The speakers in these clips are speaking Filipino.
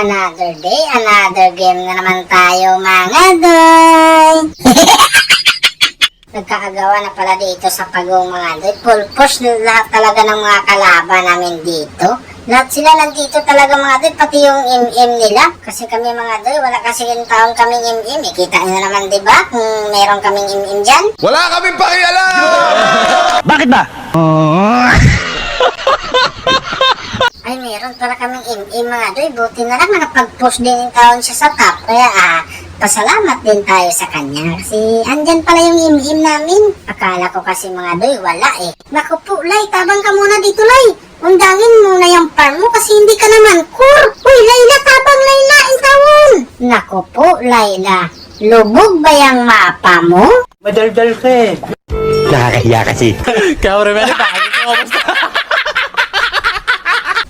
Another day, another game na naman tayo mga doy. Nagkaagawa na pala dito sa pagong mga doy. Full push na lahat talaga ng mga kalaban namin dito. Lahat sila nandito talaga mga doy, pati yung MM nila. Kasi kami mga doy, wala kasi yung taon kaming MM. Eh, kita nyo naman, di ba? Kung meron kaming MM dyan. Wala kaming pakialam! Bakit ba? Ay, meron pala kaming MM mga doy. Buti na lang nakapag-push din yung taon siya sa top. Kaya ah, pasalamat din tayo sa kanya. Kasi andyan pala yung MM namin. Akala ko kasi mga doy, wala eh. Naku po, Lay, tabang ka muna dito, Lay. Undangin muna yung farm mo kasi hindi ka naman kur. Uy, Layla, tabang Layla, intawon. Naku po, Layla. Lubog ba yung mapa mo? Madaldal ka eh. Nakakahiya kasi. Cameraman, bakit ko kamusta?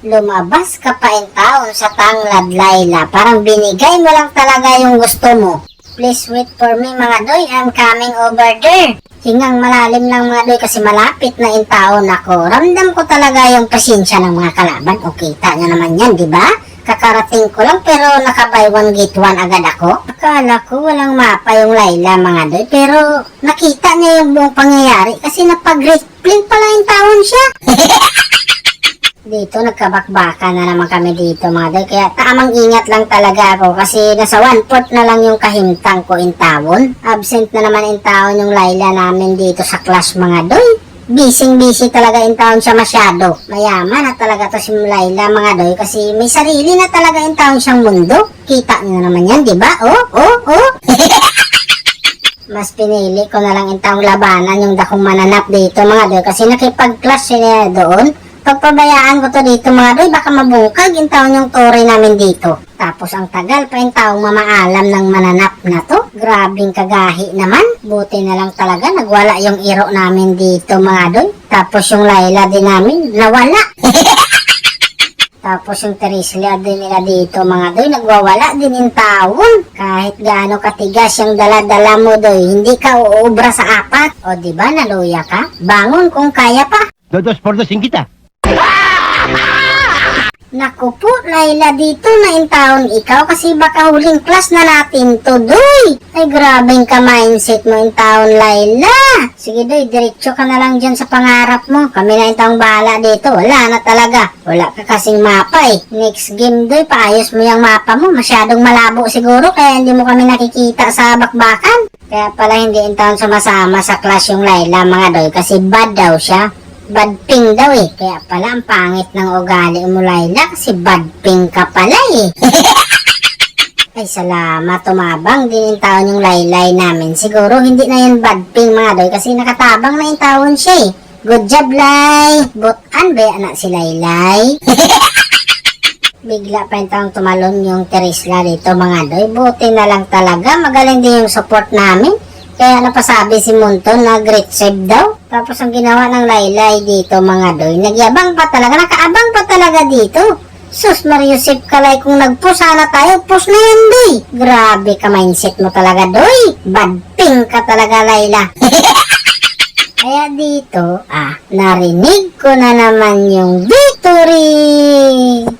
Lumabas ka pa in taon sa tanglad, Layla. Parang binigay mo lang talaga yung gusto mo. Please wait for me, mga doy. I'm coming over there. Hingang malalim ng mga doy kasi malapit na in taon ako. Ramdam ko talaga yung pasensya ng mga kalaban. O kita nyo naman yan, di ba? Kakarating ko lang pero naka-buy one get one agad ako. Akala ko walang mapa yung Layla mga doy pero nakita niya yung buong pangyayari kasi napag-reflect pala yung taon siya. Dito nagkabakbaka na naman kami dito mga doy. Kaya tamang ingat lang talaga ako kasi nasa one fourth na lang yung kahimtang ko in tawon. Absent na naman in tawon yung Layla namin dito sa class mga doy. Bising busy talaga in town siya masyado. Mayaman na talaga to si Layla mga doy kasi may sarili na talaga in town siyang mundo. Kita niyo naman yan, di ba? Oh, oh, oh. Mas pinili ko na lang intang labanan yung dakong mananap dito mga doy kasi nakipag-clash siya doon. Pagpabayaan ko to dito mga doy, baka mabungkag yung taon yung tore namin dito. Tapos ang tagal pa yung taong mamaalam ng mananap na to. Grabing kagahi naman. Buti na lang talaga nagwala yung iro namin dito mga doy. Tapos yung Layla din namin, nawala. Tapos yung Terislia din nila dito mga doy, nagwawala din yung taon. Kahit gaano katigas yung dala-dala mo doy, hindi ka uubra sa apat. O di ba naluya ka? Bangon kung kaya pa. Dodos por dosing kita. Naku po, Layla, dito na in town ikaw kasi baka huling class na natin to, doy. Ay, grabing ka mindset mo in town, Layla. Sige, doy, diretso ka na lang dyan sa pangarap mo. Kami na in town bahala dito. Wala na talaga. Wala ka kasing mapa eh. Next game, doy, paayos mo yung mapa mo. Masyadong malabo siguro kaya hindi mo kami nakikita sa bakbakan. Kaya pala hindi in town sumasama sa class yung Layla, mga doy, kasi bad daw siya. Bad ping daw eh. Kaya pala ang pangit ng ugali mo, Layla. Kasi bad ping ka pala eh. Ay, salamat. Tumabang din yung taon yung laylay namin. Siguro hindi na yan bad ping mga doy kasi nakatabang na yung taon siya eh. Good job, Lay! Butan ba anak si Laylay? Bigla pa yung tumalon yung Teresla dito mga doy. Buti na lang talaga. Magaling din yung support namin. Kaya napasabi si Munton na great save daw. Tapos ang ginawa ng Laylay dito mga doy, nagyabang pa talaga, nakaabang pa talaga dito. Sus, Mario Sip Kalay, kung nag-push sana tayo, push na yan, doy. Grabe ka mindset mo talaga, doy. Bad ping ka talaga, Layla. Kaya dito, ah, narinig ko na naman yung victory.